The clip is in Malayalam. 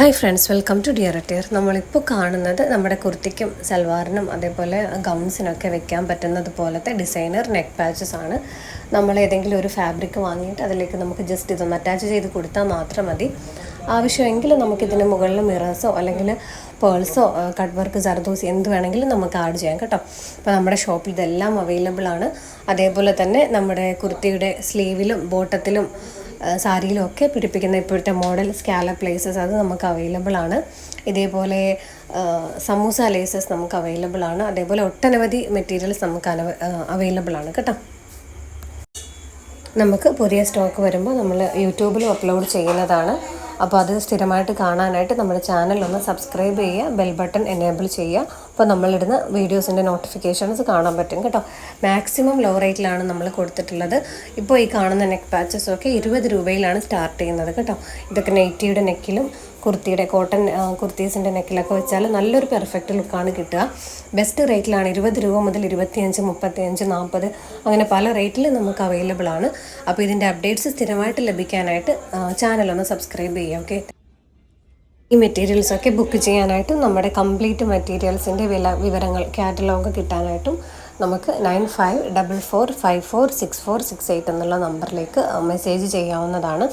Hi friends welcome to dear tear നമ്മളിപ്പോൾ കാണുന്നത് നമ്മുടെ കുർത്തിക്കും സൽവാറിനും അതേപോലെ ഗൗൺസിനൊക്കെ വെക്കാൻ പറ്റുന്നത് പോലത്തെ ഡിസൈനർ നെക്ക് പാച്ചസ് ആണ്. നമ്മൾ ഏതെങ്കിലും ഒരു ഫാബ്രിക് വാങ്ങിയിട്ട് അതിലേക്ക് നമുക്ക് ജസ്റ്റ് ഇതൊന്ന് അറ്റാച്ച് ചെയ്ത് കൊടുത്താൽ മാത്രം മതി. ആവശ്യമെങ്കിൽ നമുക്കിതിന് മുകളിൽ മിറേഴ്സോ അല്ലെങ്കിൽ പേൾസോ കട്ട് വർക്ക് ജർദോസ് എന്ത് വേണമെങ്കിലും നമുക്ക് ആഡ് ചെയ്യാം കേട്ടോ. അപ്പോൾ നമ്മുടെ ഷോപ്പിൽ ഇതെല്ലാം അവൈലബിൾ ആണ്. അതേപോലെ തന്നെ നമ്മുടെ കുർത്തിയുടെ സ്ലീവിലും ബോട്ടത്തിലും സാരിയിലും ഒക്കെ പിടിപ്പിക്കുന്ന ഇപ്പോഴത്തെ മോഡൽ സ്കാലപ്പ് പ്ലേസസ് അത് നമുക്ക് അവൈലബിൾ ആണ്. ഇതേപോലെ സമൂസ ലേസസ് നമുക്ക് അവൈലബിൾ ആണ്. അതേപോലെ ഒട്ടനവധി മെറ്റീരിയൽസ് നമുക്ക് അവൈലബിൾ ആണ് കേട്ടോ. നമുക്ക് പുതിയ സ്റ്റോക്ക് വരുമ്പോൾ നമ്മൾ യൂട്യൂബിലും അപ്ലോഡ് ചെയ്യുന്നതാണ്. അപ്പോൾ അത് സ്ഥിരമായിട്ട് കാണാനായിട്ട് നമ്മുടെ ചാനൽ ഒന്ന് സബ്സ്ക്രൈബ് ചെയ്യുക ബെൽ ബട്ടൺ എനേബിൾ ചെയ്യുക. അപ്പോൾ നമ്മളിടുന്ന വീഡിയോസിന്റെ നോട്ടിഫിക്കേഷൻസ് കാണാൻ പറ്റും കേട്ടോ. മാക്സിമം ലോ റേറ്റിലാണ് നമ്മൾ കൊടുത്തിട്ടുള്ളത്. ഇപ്പോൾ ഈ കാണുന്ന നെക്ക് പാച്ചസ് ഒക്കെ ഇരുപത് രൂപയിലാണ് സ്റ്റാർട്ട് ചെയ്യുന്നത് കേട്ടോ. ഇതൊക്കെ നെയ്റ്റിയുടെ നെക്കിലും കുർത്തിയുടെ കോട്ടൺ കുർത്തീസിന്റെ നെക്കിലൊക്കെ വെച്ചാൽ നല്ലൊരു പെർഫെക്റ്റ് ലുക്കാണ് കിട്ടുക. ബെസ്റ്റ് റേറ്റിലാണ് ഇരുപത് രൂപ മുതൽ ഇരുപത്തിയഞ്ച് മുപ്പത്തിയഞ്ച് നാൽപ്പത് അങ്ങനെ പല റേറ്റിൽ നമുക്ക് അവൈലബിൾ ആണ്. അപ്പോൾ ഇതിന്റെ അപ്ഡേറ്റ്സ് സ്ഥിരമായിട്ട് ലഭിക്കാനായിട്ട് ചാനലൊന്ന് സബ്സ്ക്രൈബ് ചെയ്യുക ഓക്കെ ഈ മെറ്റീരിയൽസ് ഒക്കെ ബുക്ക് ചെയ്യാനായിട്ട് നമ്മുടെ കംപ്ലീറ്റ് മെറ്റീരിയൽസിന്റെ വില വിവരങ്ങൾ കാറ്റലോഗ് കിട്ടാനായിട്ടും നമുക്ക് nine five double four five four six four six eight എന്നുള്ള നമ്പറിലേക്ക് മെസ്സേജ് ചെയ്യാവുന്നതാണ്.